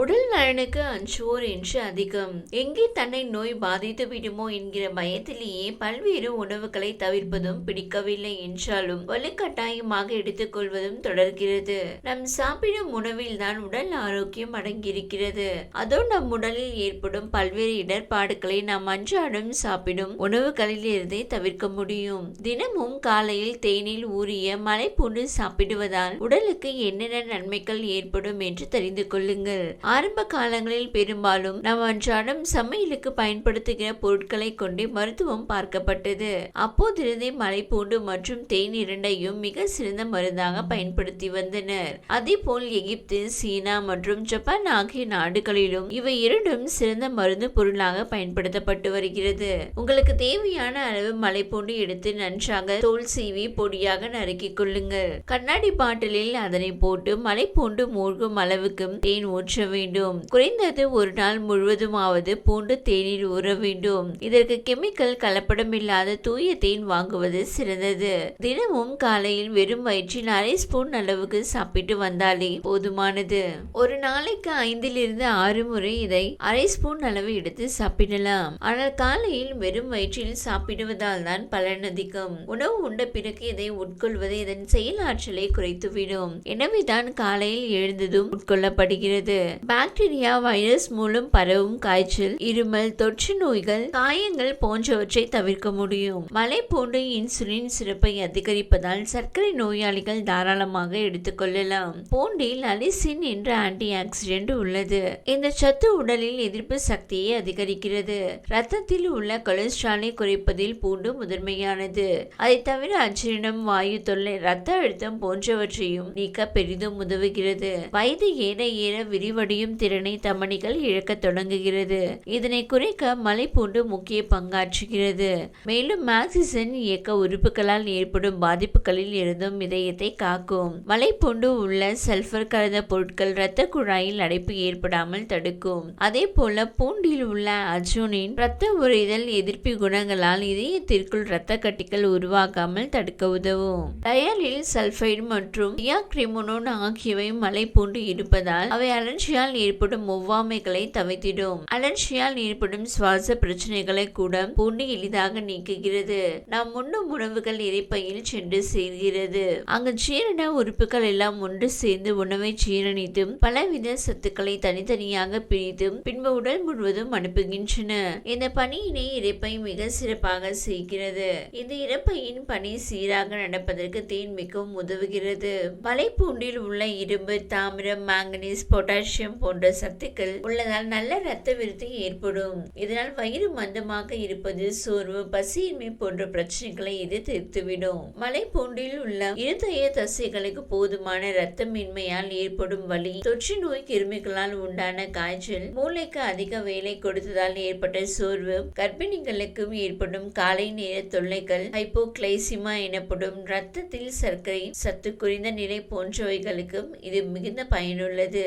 உடல் நலனுக்கு அஞ்சுவோர் என்று அதிகம். எங்கே தன்னை நோய் பாதித்து விடுமோ என்கிற பயத்திலேயே பல்வேறு உணவுகளை தவிர்ப்பதும் பிடிக்கவில்லை என்றாலும் வலுக்கட்டாயமாக எடுத்துக்கொள்வதும் தொடர்கிறது. நம் சாப்பிடும் உணவில் தான் உடல் ஆரோக்கியம் அடங்கியிருக்கிறது. அதோ நம் உடலில் ஏற்படும் பல்வேறு இடர்பாடுகளை நாம் அன்றாடம் சாப்பிடும் உணவுகளில் இருந்தே தவிர்க்க முடியும். தினமும் காலையில் தேனில் ஊறிய மலைப்பூண்டு சாப்பிடுவதால் உடலுக்கு என்னென்ன நன்மைகள் ஏற்படும் என்று தெரிந்து கொள்ளுங்கள். ஆரம்ப காலங்களில் பெரும்பாலும் நாம் அன்றாடம் சமையலுக்கு பயன்படுத்துகிற பொருட்களை கொண்டே மருத்துவம் பார்க்கப்பட்டது. அப்போதிருந்தே மலைப்பூண்டு மற்றும் தேன் இரண்டையும் மிக சிறந்த மருந்தாக பயன்படுத்தி வந்தனர். அதே போல் எகிப்து சீனா மற்றும் ஜப்பான் ஆகிய நாடுகளிலும் இவை இரண்டும் சிறந்த மருந்து பொருளாக பயன்படுத்தப்பட்டு வருகிறது. உங்களுக்கு தேவையான அளவு மலைப்பூண்டு எடுத்து நன்றாக தோல் சீவி பொடியாக நறுக்கிக் கொள்ளுங்கள். கண்ணாடி பாட்டிலில் அதனை போட்டு மலைப்பூண்டு மூழ்கும் அளவுக்கு தேன் ஊற்ற வேண்டும். குறைந்தது ஒரு நாள் முழுவதுமாவது பூண்டு தேநீர் ஊற வேண்டும். இதற்கு கெமிக்கல் கலப்படமில்லாத தூய தேன் வாங்குவது சிறந்தது. தினமும் காலையில் வெறும் வயிற்றில் அரை ஸ்பூன் அளவுக்கு சாப்பிட்டு வந்தாலே போதுமானது. ஒரு நாளைக்கு ஐந்திலிருந்து ஆறு முறை இதை அரை ஸ்பூன் அளவு எடுத்து சாப்பிடலாம். ஆனால் காலையில் வெறும் வயிற்றில் சாப்பிடுவதால் தான் பலன் அதிகம். உணவு உண்ட பிறகு இதை உட்கொள்வது இதன் செயலாற்றலை குறைத்துவிடும். எனவேதான் காலையில் எழுந்ததும் உட்கொள்ளப்படுகிறது. பாக்டீரியா வைரஸ் மூலம் பரவும் காய்ச்சல் இருமல் தொற்று நோய்கள் காயங்கள் போன்றவற்றை தவிர்க்க முடியும். மலை போன்ற இன்சுலின் சிறப்பை அதிகரிப்பதால் சர்க்கரை நோயாளிகள் தாராளமாக எடுத்துக்கொள்ளலாம் பூண்டில் அலிசின் என்ற ஆன்டி ஆக்சிடென்ட் உள்ளது. இந்த சத்து உடலில் எதிர்ப்பு சக்தியை அதிகரிக்கிறது. ரத்தத்தில் உள்ள கொலஸ்ட்ராலை குறைப்பதில் பூண்டு முதன்மையானது. அதை தவிர அஜீரணம் வாயு தொல்லை ரத்த அழுத்தம் போன்றவற்றையும் நீக்க பெரிதும் உதவுகிறது. வயது ஏற ஏற விரிவடையும் திறனை தமணிகள் இழக்க தொடங்குகிறது. இதனை குறைக்க மலைப்பூண்டு முக்கிய பங்காற்றுகிறது. மேலும் மேக்சிசன் இயக்க உறுப்புகளால் ஏற்படும் பாதிப்புகளில் இருந்தும் இதயத்தை காக்கும். மலைப்பூண்டு உள்ள சல்பர் கலந்த பொருட்கள் இரத்த குழாயில் அடைப்பு ஏற்படாமல் தடுக்கும். அதே போல பூண்டில் உள்ள அர்ஜுனின் இரத்த உறைதல் எதிர்ப்பு குணங்களால் இதயத்திற்குள் இரத்த கட்டிகள் உருவாகாமல் தடுக்க உதவும். டயலில் சல்பைடு மற்றும் டியாக்ரிமோனோன் ஆகியவை மலைப்பூண்டு இருப்பதால் அவை அலர்ஜி அலர்ச்சியால் ஏற்படும் ஒவ்வாமைகளை தவிர்த்திடும். அலர்ச்சியால் ஏற்படும் சுவாச பிரச்சனைகளை கூட பூண்டு எளிதாக நீக்குகிறது. நாம் உண்ணும் உணவுகள் இறைப்பையில் சென்று சேர்கிறது. அங்கு ஜீரண உறுப்புகள் எல்லாம் ஒன்று சேர்ந்து உணவை ஜீரணித்தும் பலவித சத்துக்களை தனித்தனியாக பிரித்தும் பின்பு உடல் முழுவதும் அனுப்புகின்றன. இந்த பணியினை இறைப்பை மிக சிறப்பாக செய்கிறது. இந்த இறப்பையின் பணி சீராக நடப்பதற்கு தேன் மிகவும் உதவுகிறது. வலைப்பூண்டில் உள்ள இரும்பு தாமிரம் மாங்கனீஸ் பொட்டாசியம் போன்ற சத்துக்கள் உள்ளதால் நல்ல இரத்த விருத்தி ஏற்படும். இதனால் வயிறு மந்தமாக இருப்பது சோர்வு பசியின்மை போன்ற பிரச்சனைகளை இது தீர்த்துவிடும். மலைப்பூண்டில் உள்ள இருதய தசைகளுக்கு போதுமான இரத்தமின்மையால் ஏற்படும் வலி தொற்று நோய் கிருமிகளால் உண்டான காய்ச்சல் மூளைக்கு அதிக வேலை கொடுத்ததால் ஏற்பட்ட சோர்வு கர்ப்பிணிகளுக்கும் ஏற்படும் காலை நேர தொல்லைகள் ஹைப்போகிளைசிமா எனப்படும் இரத்தத்தில் சர்க்கரை சத்து குறைந்த நிலை போன்றவைகளுக்கும் இது மிகுந்த பயனுள்ளது.